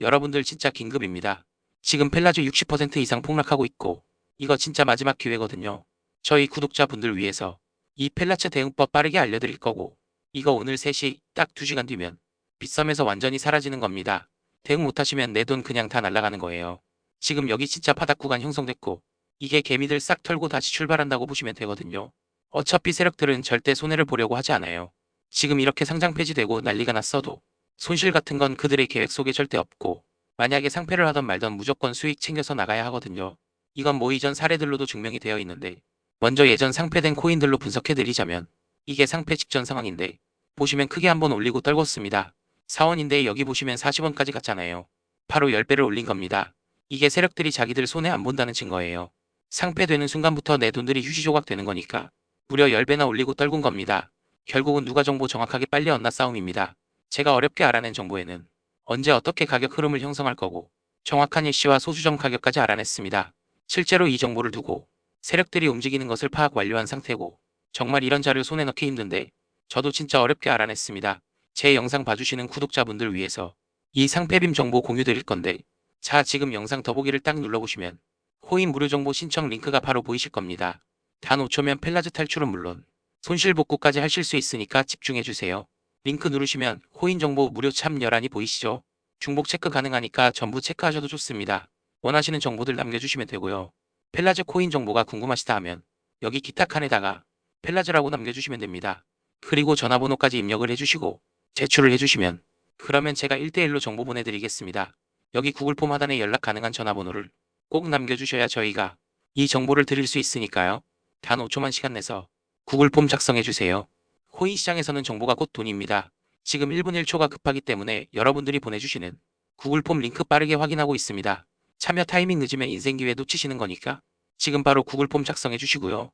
여러분들 진짜 긴급입니다. 지금 펠라즈 60% 이상 폭락하고 있고 이거 진짜 마지막 기회거든요. 저희 구독자분들 위해서 이 펠라츠 대응법 빠르게 알려드릴 거고 이거 오늘 3시 딱 2시간 뒤면 빗썸에서 완전히 사라지는 겁니다. 대응 못하시면 내 돈 그냥 다 날아가는 거예요. 지금 여기 진짜 바닥 구간 형성됐고 이게 개미들 싹 털고 다시 출발한다고 보시면 되거든요. 어차피 세력들은 절대 손해를 보려고 하지 않아요. 지금 이렇게 상장 폐지되고 난리가 났어도 손실 같은 건 그들의 계획 속에 절대 없고 만약에 상패를 하던 말던 무조건 수익 챙겨서 나가야 하거든요. 이건 뭐 이전 사례들로도 증명이 되어 있는데 먼저 예전 상패된 코인들로 분석해드리자면 이게 상패 직전 상황인데 보시면 크게 한번 올리고 떨궜습니다. 4원인데 여기 보시면 40원까지 갔잖아요. 바로 10배를 올린 겁니다. 이게 세력들이 자기들 손해 안 본다는 증거예요. 상패되는 순간부터 내 돈들이 휴지조각 되는 거니까 무려 10배나 올리고 떨군 겁니다. 결국은 누가 정보 정확하게 빨리 얻나 싸움입니다. 제가 어렵게 알아낸 정보에는 언제 어떻게 가격 흐름을 형성할 거고 정확한 일시와 소수점 가격까지 알아냈습니다. 실제로 이 정보를 두고 세력들이 움직이는 것을 파악 완료한 상태고 정말 이런 자료 손에 넣기 힘든데 저도 진짜 어렵게 알아냈습니다. 제 영상 봐주시는 구독자분들 위해서 이 상패빔 정보 공유 드릴 건데 자 지금 영상 더보기를 딱 눌러보시면 코인 무료 정보 신청 링크가 바로 보이실 겁니다. 단 5초면 펠라즈 탈출은 물론 손실 복구까지 하실 수 있으니까 집중해주세요. 링크 누르시면 코인 정보 무료 참여란이 보이시죠? 중복 체크 가능하니까 전부 체크하셔도 좋습니다. 원하시는 정보들 남겨주시면 되고요. 펠라즈 코인 정보가 궁금하시다 하면 여기 기타 칸에다가 펠라즈라고 남겨주시면 됩니다. 그리고 전화번호까지 입력을 해주시고 제출을 해주시면 그러면 제가 1대1로 정보 보내드리겠습니다. 여기 구글 폼 하단에 연락 가능한 전화번호를 꼭 남겨주셔야 저희가 이 정보를 드릴 수 있으니까요. 단 5초만 시간 내서 구글 폼 작성해주세요. 코인 시장에서는 정보가 곧 돈입니다. 지금 1분 1초가 급하기 때문에 여러분들이 보내주시는 구글 폼 링크 빠르게 확인하고 있습니다. 참여 타이밍 늦으면 인생 기회 놓치시는 거니까 지금 바로 구글 폼 작성해 주시고요.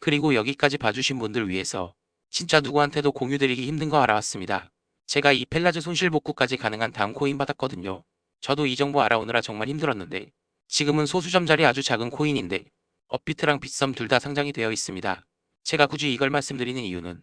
그리고 여기까지 봐주신 분들 위해서 진짜 누구한테도 공유드리기 힘든 거 알아왔습니다. 제가 이 펠라즈 손실 복구까지 가능한 다음 코인 받았거든요. 저도 이 정보 알아오느라 정말 힘들었는데 지금은 소수점짜리 아주 작은 코인인데 업비트랑 빗썸 둘 다 상장이 되어 있습니다. 제가 굳이 이걸 말씀드리는 이유는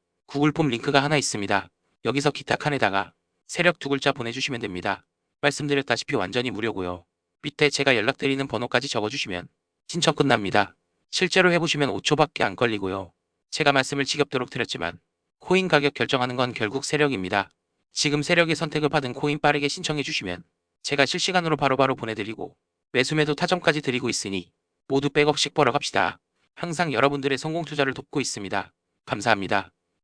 구글 폼 링크가 하나 있습니다. 여기서 기타 칸에다가 세력 두 글자 보내주시면 됩니다. 말씀드렸다시피 완전히 무료고요. 밑에 제가 연락드리는 번호까지 적어주시면 신청 끝납니다. 실제로 해보시면 5초밖에 안 걸리고요. 제가 말씀을 지겹도록 드렸지만 코인 가격 결정하는 건 결국 세력입니다. 지금 세력의 선택을 받은 코인 빠르게 신청해 주시면 제가 실시간으로 바로 바로 보내드리고 매수매도 타점까지 드리고 있으니 모두 백억씩 벌어 갑시다. 항상 여러분들의 성공 투자를 돕고 있습니다. 감사합니다.